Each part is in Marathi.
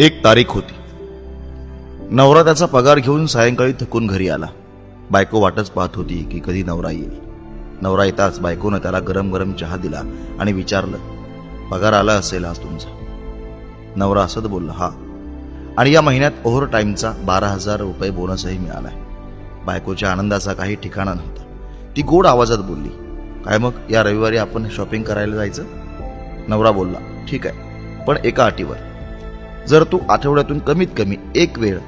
एक तारीख होती. नवरा त्याचा पगार घेऊन सायंकाळी थकून घरी आला. बायको वाटच पाहत होती की कधी नवरा येईल. नवरा येताच बायकोनं त्याला गरम गरम चहा दिला आणि विचारलं पगार आला असेल आज तुमचा? नवरा असत बोलला हा. आणि या महिन्यात ओव्हर टाईमचा बारा हजार रुपये बोनसही मिळालाय. बायकोच्या आनंदाचा काही ठिकाणा नव्हता. ती गोड आवाजात बोलली काय मग या रविवारी आपण शॉपिंग करायला जायचं? नवरा बोलला ठीक आहे पण एका अटीवर. जर तू आठवड्यातून कमीत कमी एक वेळ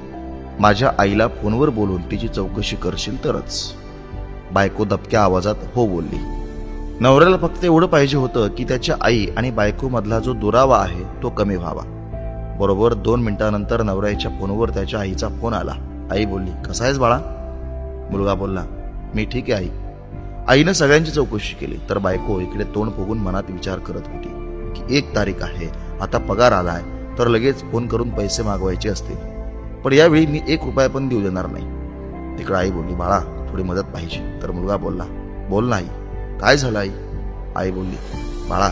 माझ्या आईला फोनवर बोलून तिची चौकशी करशील तरच. बायको दबक्या आवाजात हो बोलली. नवऱ्याला फक्त एवढं पाहिजे होतं की त्याच्या आई आणि बायकोमधला जो दुरावा आहे तो कमी व्हावा. बरोबर दोन मिनिटानंतर नवऱ्याच्या फोनवर त्याच्या आईचा फोन आला. आई बोलली कसा आहेस बाळा? मुलगा बोलला मी ठीक आहे आई. आईनं सगळ्यांची चौकशी केली तर बायको इकडे तोंड फुगून मनात विचार करत होती की एक तारीख आहे आता पगार आलाय तर लगेच फोन करून पैसे मागवायचे असतील. पण यावेळी मी एक रुपया पण देऊ देणार नाही. तिकडे आई बोलली बाळा थोडी मदत पाहिजे. तर मुलगा बोलला बोल नाही काय झालं आई? आई बोलली बाळा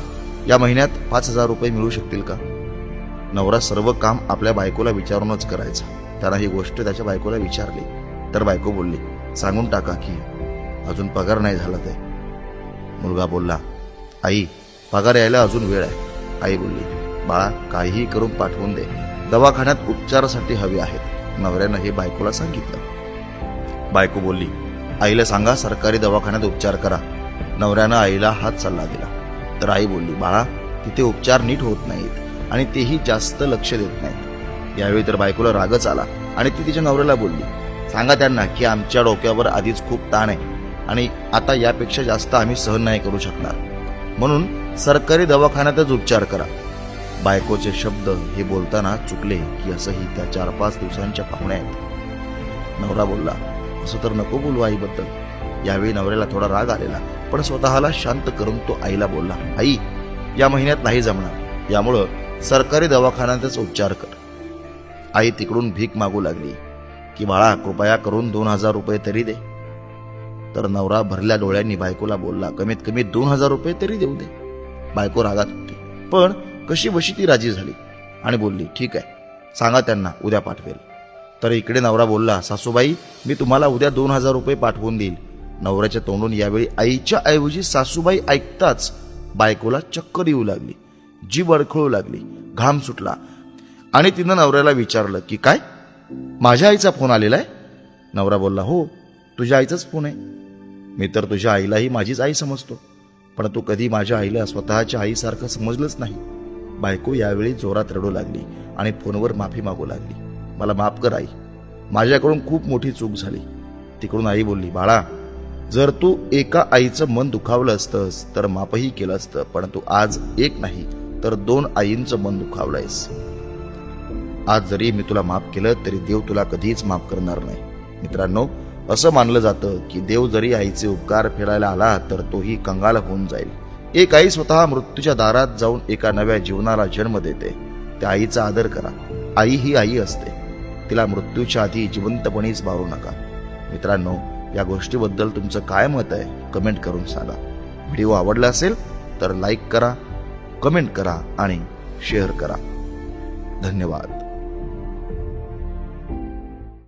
या महिन्यात पाच हजार रुपये मिळू शकतील का? नवरा सर्व काम आपल्या बायकोला विचारूनच करायचा. त्यानं ही गोष्ट त्याच्या बायकोला विचारली. तर बायको बोलली सांगून टाका की अजून पगार नाही झाला ते. मुलगा बोलला आई पगार यायला अजून वेळ आहे. आई बोलली बाळा काहीही करून पाठवून दे. दवाखान्यात उपचारासाठी हवे आहेत. नवऱ्यानं हे बायकोला सांगितलं. बायको बोलली आईला सांगा सरकारी दवाखान्यात उपचार करा. नवऱ्यानं आईला हात सल्ला दिला. तर आई बोलली बाळा तिथे उपचार नीट होत नाहीत आणि तेही जास्त लक्ष देत नाहीत. यावेळी तर बायकोला रागच आला आणि ती तिच्या नवऱ्याला बोलली सांगा त्यांना की आमच्या डोक्यावर आधीच खूप ताण आहे आणि आता यापेक्षा जास्त आम्ही सहन नाही करू शकणार. म्हणून सरकारी दवाखान्यातच उपचार करा. बायकोचे शब्द हे बोलताना चुकले की असंही त्या चार पाच दिवसांच्या पाहुण्या आहेत नवरा बोलला असं तर नको बोलू आईबद्दल. यावेळी नवऱ्याला थोडा राग आलेला पण स्वतःला शांत करून तो आईला बोलला आई या महिन्यात नाही जमणार. यामुळं सरकारी दवाखान्यातच उपचार कर. आई तिकडून भीक मागू लागली की बाळा कृपया करून दोन हजार रुपये तरी दे. तर नवरा भरल्या डोळ्यांनी बायकोला बोलला कमीत कमी दोन हजार रुपये तरी देऊ दे. बायको रागात होती पण कशी बशी ती राजी झाली आणि बोलली ठीक आहे सांगा त्यांना उद्या पाठवेल. तर इकडे नवरा बोलला सासूबाई मी तुम्हाला उद्या दोन हजार रुपये पाठवून देईल. नवऱ्याच्या तोंडून यावेळी आईच्या ऐवजी सासूबाई ऐकताच बायकोला चक्कर येऊ लागली जी अडखळू लागली घाम सुटला. आणि तिनं नवऱ्याला विचारलं की काय माझ्या आईचा फोन आलेला आहे नवरा बोलला हो तुझ्या आईचाच फोन आहे. मी तर तुझ्या आईलाही माझीच आई समजतो पण तू कधी माझ्या आईला स्वतःच्या आईसारखं समजलंच नाही. बायको यावेळी जोरात रडू लागली आणि फोनवर माफी मागू लागली. मला माफ कर आई. माझ्याकडून खूप मोठी चूक झाली. तिकडून आई बोलली बाळा जर तू एका आईचं मन दुखावलं असतंस तर माफही केलं असतं परंतु आज एक नाही तर दोन आईंचं मन दुखावलंयस. आज जरी मी तुला माफ केलं तरी देव तुला कधीच माफ करणार नाही. मित्रांनो असं मानलं जातं की देव जरी आईचे उपकार फेडायला आला तर तोही कंगाल होऊन जाईल. एक आई स्वतः मृत्यूच्या दारात जाऊन एका नव्या जीवनाला जन्म देते. त्या आईचा आदर करा. आई ही आई असते. तिला मृत्यूच्या आधी जिवंतपणीच मारू नका. मित्रांनो या गोष्टीबद्दल तुमचं काय मत आहे कमेंट करून सांगा. व्हिडिओ आवडला असेल तर लाईक करा कमेंट करा आणि शेअर करा. धन्यवाद.